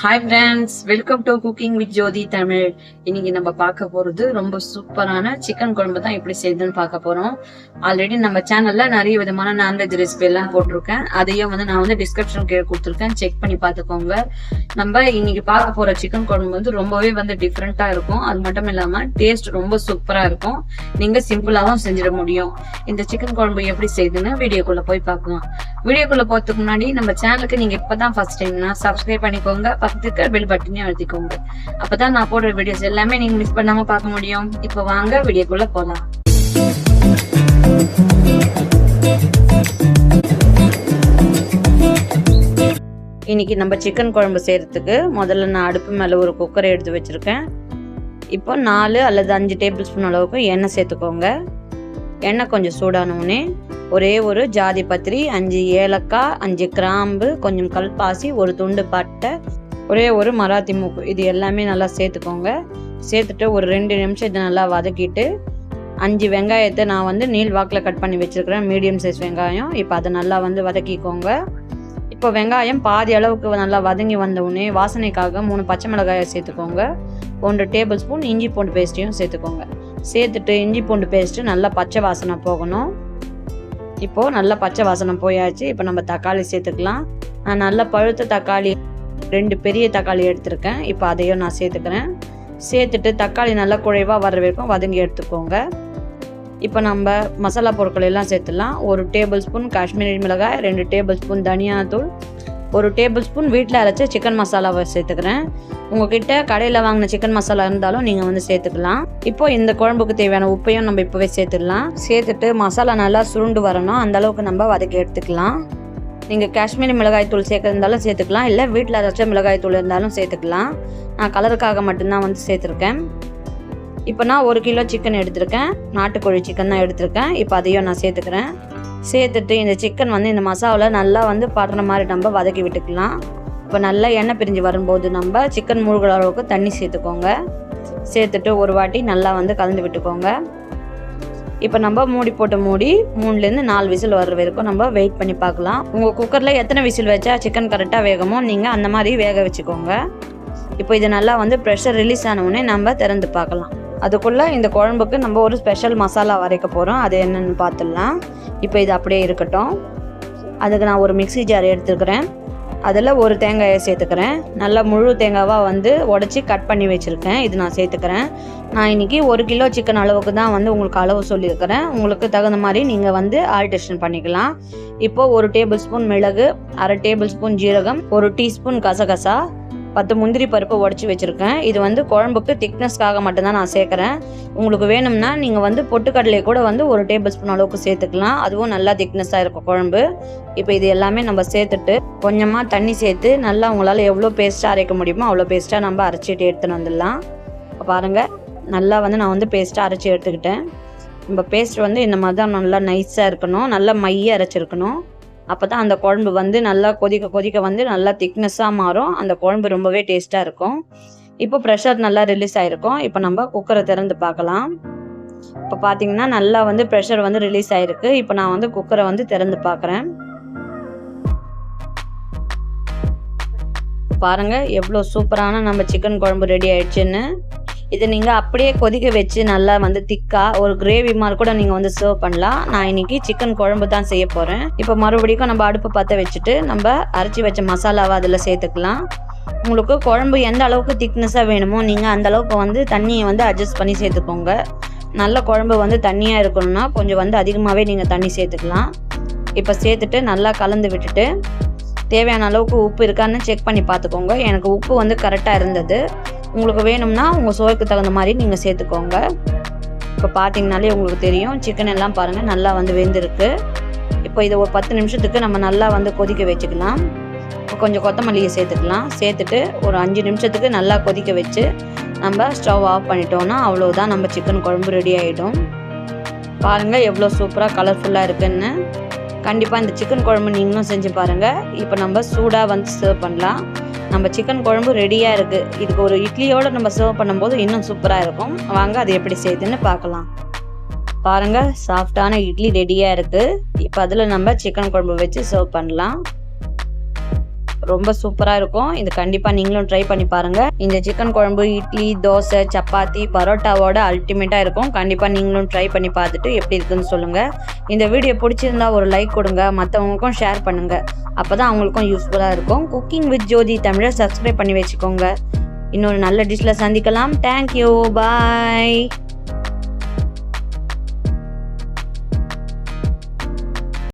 Hi friends welcome to cooking with Jothi Tamil. இன்னைக்கு நம்ம பார்க்க போறது ரொம்ப சூப்பரான சிக்கன் குழம்பு தான் எப்படி செய்யுதுன்னு பார்க்க போறோம். ஆல்ரெடி நம்ம சேனல்ல நிறைய விதமான நான்வெஜ் ரெசிபி எல்லாம் போட்டிருக்கேன். அதையும் வந்து நான் வந்து டிஸ்கிரிப்ஷன் கீழே கொடுத்துருக்கேன். செக் பண்ணி பார்த்துக்கோங்க. நம்ம இன்னைக்கு பார்க்க போற சிக்கன் குழம்பு வந்து ரொம்பவே வந்து டிஃப்ரெண்டா இருக்கும். அது மட்டும் இல்லாம டேஸ்ட் ரொம்ப சூப்பரா இருக்கும். நீங்க சிம்பிளாவும் செஞ்சிட முடியும். இந்த சிக்கன் குழம்பு எப்படி செய்யுதுன்னு வீடியோக்குள்ள போய் பார்க்கலாம். வீடியோக்குள்ள போறதுக்கு முன்னாடி நம்ம சேனலுக்கு நீங்க இப்பதான் ஃபர்ஸ்ட் டைம்னா சப்ஸ்கிரைப் பண்ணிக்கோங்க. பக்கத்துக்கு பெல் பட்டனையும் அழுத்திக்கோங்க. அப்பதான் நான் போடுற வீடியோஸ் எல்லாமே நீங்க மிஸ் பண்ணாம பார்க்க முடியும். இப்போ வாங்க வீடியோக்குள்ள போலாம். இன்னைக்கு நம்ம சிக்கன் குழம்பு செய்யறதுக்கு முதல்ல நான் அடுப்பு மேலே ஒரு குக்கரை எடுத்து வச்சிருக்கேன். இப்போ நாலு அல்லது அஞ்சு டேபிள் ஸ்பூன் அளவுக்கு எண்ணெய் சேர்த்துக்கோங்க. எண்ணெய் கொஞ்சம் சூடானவுடனே ஒரே ஒரு ஜாதி பத்திரி அஞ்சு ஏலக்காய் அஞ்சு கிராம்பு கொஞ்சம் கல்பாசி ஒரு துண்டு பட்டை ஒரே ஒரு மராத்தி மூக்கு. இது எல்லாமே நல்லா சேர்த்துக்கோங்க. சேர்த்துட்டு ஒரு ரெண்டு நிமிஷம் இதை நல்லா வதக்கிட்டு அஞ்சு வெங்காயத்தை நான் வந்து நீல் வாக்கில் கட் பண்ணி வச்சுருக்கிறேன். மீடியம் சைஸ் வெங்காயம். இப்போ அதை நல்லா வந்து வதக்கிக்கோங்க. இப்போ வெங்காயம் பாதி அளவுக்கு நல்லா வதங்கி வந்தவுடனே வாசனைக்காக மூணு பச்சை மிளகாயை சேர்த்துக்கோங்க. ஒன்று டேபிள் ஸ்பூன் இஞ்சி பூண்டு பேஸ்ட்டையும் சேர்த்துக்கோங்க. சேர்த்துட்டு இஞ்சி பூண்டு பேஸ்ட்டு நல்லா பச்சை வாசனை போகணும். இப்போது நல்லா பச்சை வாசனை போயாச்சு. இப்போ நம்ம தக்காளி சேர்த்துக்கலாம். நான் நல்ல பழுத்த தக்காளி ரெண்டு பெரிய தக்காளி எடுத்திருக்கேன். இப்போ அதையும் நான் சேர்த்துக்கிறேன். சேர்த்துட்டு தக்காளி நல்லா குழைவாக வர வரைக்கும் வதங்கி எடுத்துக்கோங்க. இப்போ நம்ம மசாலா பொருட்கள் எல்லாம் சேர்த்துலாம் ஒரு டேபிள் ஸ்பூன் காஷ்மீரி மிளகாய் ரெண்டு டேபிள் ஸ்பூன் தனியாத்தூள் ஒரு டேபிள் ஸ்பூன் வீட்டில் அரைச்ச சிக்கன் மசாலாவை சேர்த்துக்கிறேன். உங்ககிட்ட கடையில் வாங்கின சிக்கன் மசாலா இருந்தாலும் நீங்கள் வந்து சேர்த்துக்கலாம். இப்போ இந்த குழம்புக்கு தேவையான உப்பையும் நம்ம இப்போவே சேர்த்துடலாம். சேர்த்துட்டு மசாலா நல்லா சுருண்டு வரணும். அந்த அளவுக்கு நம்ம வதக்கி எடுத்துக்கலாம். நீங்கள் காஷ்மீரி மிளகாய் தூள் சேர்க்குறதாலும் சேர்த்துக்கலாம். இல்லை வீட்டில் ஏதாச்சும் மிளகாய் தூள் இருந்தாலும் சேர்த்துக்கலாம். நான் கலருக்காக மட்டும்தான் வந்து சேர்த்துருக்கேன். இப்போ நான் ஒரு கிலோ சிக்கன் எடுத்திருக்கேன். நாட்டுக்கோழி சிக்கன் தான் எடுத்திருக்கேன். இப்போ அதையும் நான் சேர்த்துக்கிறேன். சேர்த்துட்டு இந்த சிக்கன் வந்து இந்த மசாலாவில் நல்லா வந்து படுற மாதிரி நம்ம வதக்கி விட்டுக்கலாம். இப்போ நல்லா எண்ணெய் பிரிஞ்சு வரும்போது நம்ம சிக்கன் மூழ்கிற அளவுக்கு தண்ணி சேர்த்துக்கோங்க. சேர்த்துட்டு ஒரு வாட்டி நல்லா வந்து கலந்து விட்டுக்கோங்க. இப்போ நம்ம மூடி போட்டு மூடி மூணுலேருந்து நாலு விசில் வர்ற வரைக்கும் நம்ம வெயிட் பண்ணி பார்க்கலாம். உங்கள் குக்கரில் எத்தனை விசில் வச்சா சிக்கன் கரெக்டாக வேகமோ நீங்கள் அந்த மாதிரி வேக வச்சுக்கோங்க. இப்போ இது நல்லா வந்து ப்ரெஷர் ரிலீஸ் ஆனவுடனே நம்ம திறந்து பார்க்கலாம். அதுக்குள்ளே இந்த குழம்புக்கு நம்ம ஒரு ஸ்பெஷல் மசாலா வரைக்க போகிறோம் அது என்னென்னு பார்த்துடலாம். இப்போ இது அப்படியே இருக்கட்டும். அதுக்கு நான் ஒரு மிக்சி ஜார் எடுத்துக்கிறேன். அதில் ஒரு தேங்காயை சேர்த்துக்கிறேன். நல்லா முழு தேங்காவாக வந்து உடச்சி கட் பண்ணி வச்சுருக்கேன். இது நான் சேர்த்துக்கிறேன். நான் இன்றைக்கி ஒரு கிலோ சிக்கன் அளவுக்கு தான் வந்து உங்களுக்கு அளவு சொல்லியிருக்கிறேன். உங்களுக்கு தகுந்த மாதிரி நீங்கள் வந்து ஆல்ட்ரேஷன் பண்ணிக்கலாம். இப்போது ஒரு டேபிள் ஸ்பூன் மிளகு அரை டேபிள் ஸ்பூன் ஜீரகம் ஒரு டீஸ்பூன் கசகசா பத்து முந்திரி பருப்பு உடச்சி வச்சுருக்கேன். இது வந்து குழம்புக்கு திக்னஸ்க்காக மட்டும்தான் நான் சேர்க்குறேன். உங்களுக்கு வேணும்னா நீங்கள் வந்து பொட்டுக்கடலையை கூட வந்து ஒரு டேபிள் ஸ்பூன் அளவுக்கு சேர்த்துக்கலாம். அதுவும் நல்லா திக்னஸாக இருக்கும் குழம்பு. இப்போ இது எல்லாமே நம்ம சேர்த்துட்டு கொஞ்சமாக தண்ணி சேர்த்து நல்லா உங்களால் எவ்வளோ பேஸ்ட்டாக அரைக்க முடியுமோ அவ்வளோ பேஸ்ட்டாக நம்ம அரைச்சிட்டு எடுத்துன்னு வந்துடலாம். இப்போ பாருங்கள் நல்லா வந்து நான் வந்து பேஸ்ட்டாக அரைச்சி எடுத்துக்கிட்டேன். நம்ம பேஸ்ட் வந்து இந்த மாதிரி தான் நல்லா நைஸாக இருக்கணும். நல்லா மைய அரைச்சிருக்கணும். அப்போ தான் அந்த குழம்பு வந்து நல்லா கொதிக்க கொதிக்க வந்து நல்லா திக்னஸ்ஸாக மாறும். அந்த குழம்பு ரொம்பவே டேஸ்ட்டாக இருக்கும். இப்போ ப்ரெஷர் நல்லா ரிலீஸ் ஆகிருக்கும் இப்போ நம்ம குக்கரை திறந்து பார்க்கலாம். இப்போ பார்த்தீங்கன்னா நல்லா வந்து ப்ரெஷர் வந்து ரிலீஸ் ஆகிருக்கு இப்போ நான் வந்து குக்கரை வந்து திறந்து பார்க்குறேன். பாருங்கள் எவ்வளோ சூப்பரான நம்ம சிக்கன் குழம்பு ரெடி ஆயிடுச்சுன்னு. இதை நீங்கள் அப்படியே கொதிக்க வச்சு நல்லா வந்து திக்காக ஒரு கிரேவி மாதிரி கூட நீங்கள் வந்து சர்வ் பண்ணலாம். நான் இன்னைக்கு சிக்கன் குழம்பு தான் செய்ய போகிறேன் இப்போ மறுபடியும் நம்ம அடுப்பு பற்ற வச்சுட்டு நம்ம அரைச்சி வச்ச மசாலாவை அதில் சேர்த்துக்கலாம். உங்களுக்கு குழம்பு எந்த அளவுக்கு திக்னஸாக வேணுமோ நீங்கள் அந்த அளவுக்கு வந்து தண்ணியை வந்து அட்ஜஸ்ட் பண்ணி சேர்த்துக்கோங்க. நல்ல குழம்பு வந்து தண்ணியாக இருக்கணும்னா கொஞ்சம் வந்து அதிகமாகவே நீங்கள் தண்ணி சேர்த்துக்கலாம். இப்போ சேர்த்துட்டு நல்லா கலந்து விட்டுட்டு தேவையான அளவுக்கு உப்பு இருக்கான்னு செக் பண்ணி பார்த்துக்கோங்க. எனக்கு உப்பு வந்து கரெக்டாக இருந்தது. உங்களுக்கு வேணும்னா உங்கள் சுவைக்கு தகுந்த மாதிரி நீங்கள் சேர்த்துக்கோங்க. இப்போ பார்த்தீங்கனாலே உங்களுக்கு தெரியும். சிக்கன் எல்லாம் பாருங்கள் நல்லா வந்து வெந்திருக்கு. இப்போ இதை ஒரு பத்து நிமிஷத்துக்கு நம்ம நல்லா வந்து கொதிக்க வச்சுக்கலாம். இப்போ கொஞ்சம் கொத்தமல்லியை சேர்த்துக்கலாம். சேர்த்துட்டு ஒரு அஞ்சு நிமிஷத்துக்கு நல்லா கொதிக்க வச்சு நம்ம ஸ்டவ் ஆஃப் பண்ணிட்டோம்னா அவ்வளோதான் நம்ம சிக்கன் குழம்பு ரெடி ஆகிடும் பாருங்கள் எவ்வளோ சூப்பராக கலர்ஃபுல்லாக இருக்குன்னு. கண்டிப்பாக இந்த சிக்கன் குழம்பு நீங்களும் செஞ்சு பாருங்கள் இப்போ நம்ம சூடாக வந்து சர்வ் பண்ணலாம். நம்ம சிக்கன் குழம்பு ரெடியாக இருக்குது இதுக்கு ஒரு இட்லியோடு நம்ம சர்வ் பண்ணும்போது இன்னும் சூப்பராக இருக்கும். வாங்க அது எப்படி செய்யுதுன்னு பார்க்கலாம். பாருங்கள் சாஃப்டான இட்லி ரெடியாக இருக்குது இப்போ அதில் நம்ம சிக்கன் குழம்பு வச்சு சர்வ் பண்ணலாம். ரொம்ப சூப்பராக இருக்கும். இது கண்டிப்பாக நீங்களும் ட்ரை பண்ணி பாருங்கள் இந்த சிக்கன் குழம்பு இட்லி தோசை சப்பாத்தி பரோட்டாவோட அல்டிமேட்டாக இருக்கும். கண்டிப்பாக நீங்களும் ட்ரை பண்ணி பார்த்துட்டு எப்படி இருக்குன்னு சொல்லுங்கள் இந்த வீடியோ பிடிச்சிருந்தா ஒரு லைக் கொடுங்க. மற்றவங்களுக்கும் ஷேர் பண்ணுங்கள் அப்போ தான் அவங்களுக்கும் யூஸ்ஃபுல்லாக இருக்கும். குக்கிங் வித் ஜோதி தமிழை சப்ஸ்கிரைப் பண்ணி வச்சுக்கோங்க. இன்னொரு நல்ல டிஷ்ஷில் சந்திக்கலாம். Thank you bye